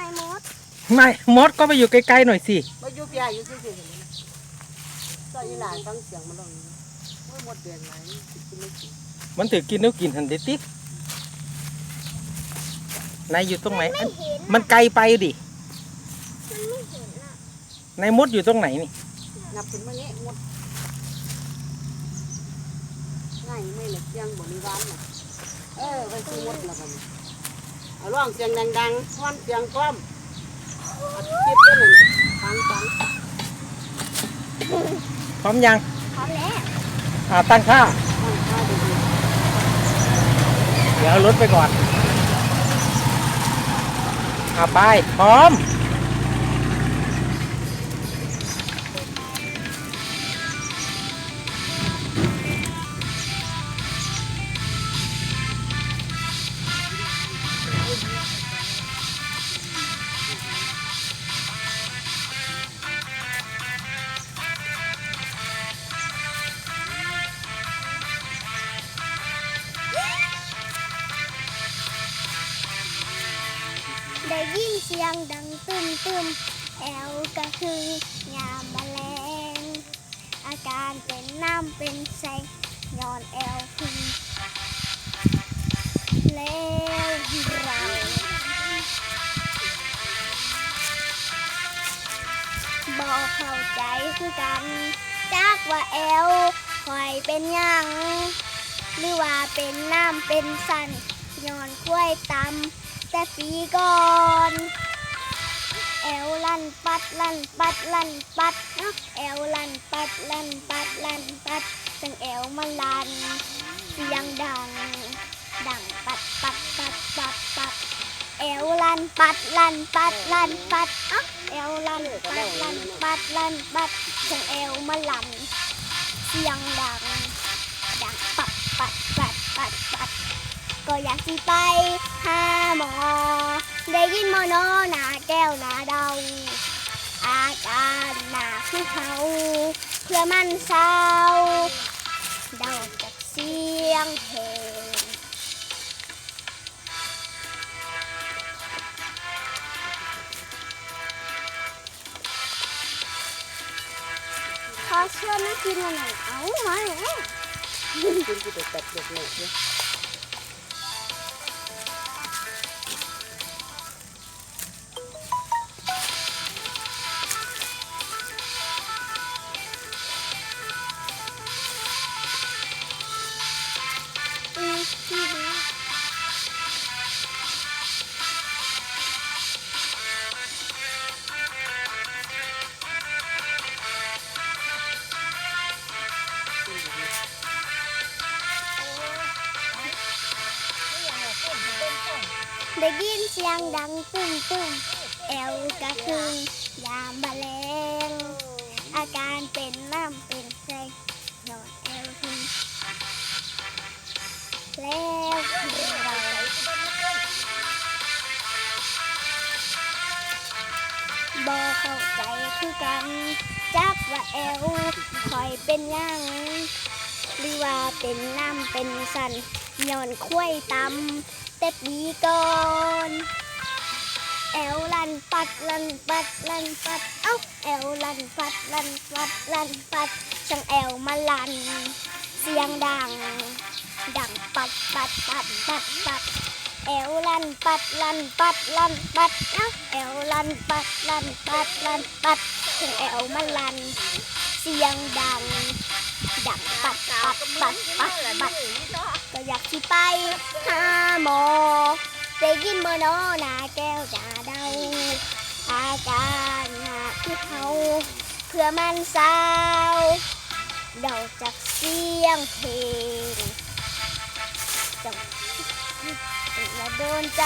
ไอ้มดไม่มดก็ไปอยู่ไกลๆหน่อยสิ มาอยู่เปียอยู่ซื่อๆเห็นไหมก็อีหลานฟังเสียงมันลงโอ้ยหมดเดือนไหนสิกินไม่กินมันถือกินแล้วกินหันเดตินายอยู่ตรงไหนอันเห็นมันไกลไปดิมันไม่เห็นอะนายมดอยู่ตรงไหนนี่นับขึ้นมานี้หมดง่ายไม่เลยเสียงบริวารน่ะเออไปซื้อหมดแล้วกัน เอาร้องเสียงดังๆท่อนเสียงพร้อมอัดคลิปด้วยน่ะฟังฟังพร้อมยังพร้อมแล้วอ่าตั้งค่า ฟังข้าวดีเดี๋ยวเอารถไปก่อนอ่าไป พร้อม ได้ยินเสียงดังตึมตึมแอลก็คือยามแมลง อาการเป็นน้ำเป็นแสงย้อนแอลพึ่งแล้วเราบอกเข้าใจคือกันจากว่าแอลคอยเป็นยังหรือว่าเป็นน้ำเป็นสันย้อนกล้วยตำ แต่ปีก่อนแอวลันปัดลันปัดลันปัดเนาะแอวลันปัดลันปัดลันปัดจังแอวมันลันเสียงดัง ดังปัดปัดปัดปัดปัดแอวลันปัดลันปัดลันปัดอ้าแอวลันปัดลันปัดลันปัดจังแอวมันลันเสียงดัง ดังปัดปัดปัดปัดปัด ก็อยากสิไปหาหมอ ได้ยินหมอโนหนาแก้วหนาเดาอาการหนาคือเขาเพื่อมันเศร้าเดาจากเสียงเพลงขอชวนนักกินหน่อยเอามาเลยกินกูไปตัดเด็กเลย ได้ยินเสียงดังตุ้มตุ้มแอวกระคือยามแมลงอาการเป็นน้ำเป็นแสงนอนแอวหึงแล้วเราบอเข้าใจคือกันจักว่าแอวคอยเป็นยังหรือว่าเป็นน้ำเป็นสันย้อนคุ้ยตำ แต่ปีก่อนแอวลันปัดลันปัดลันปัดเอ้าแอวลันปัดลันปัดลันปัดช่างแอวมาลัน เสียงดัง ดังปัดปัดปัดปัดปัดแอวลันปัดลันปัดลันปัดเอ้าแอวลันปัดลันปัดลันปัดช่างแอวมาลัน เสียงดัง ดังปัดปัดปัดปัดปัดก็อยากที่ไปหา มอได้ยินเมื่อนอนาแก้วจ่าเดาอาการหนักที่เขาเพื่อมันเศร้าเดาจากเสียงเพลงจังละโดนใจ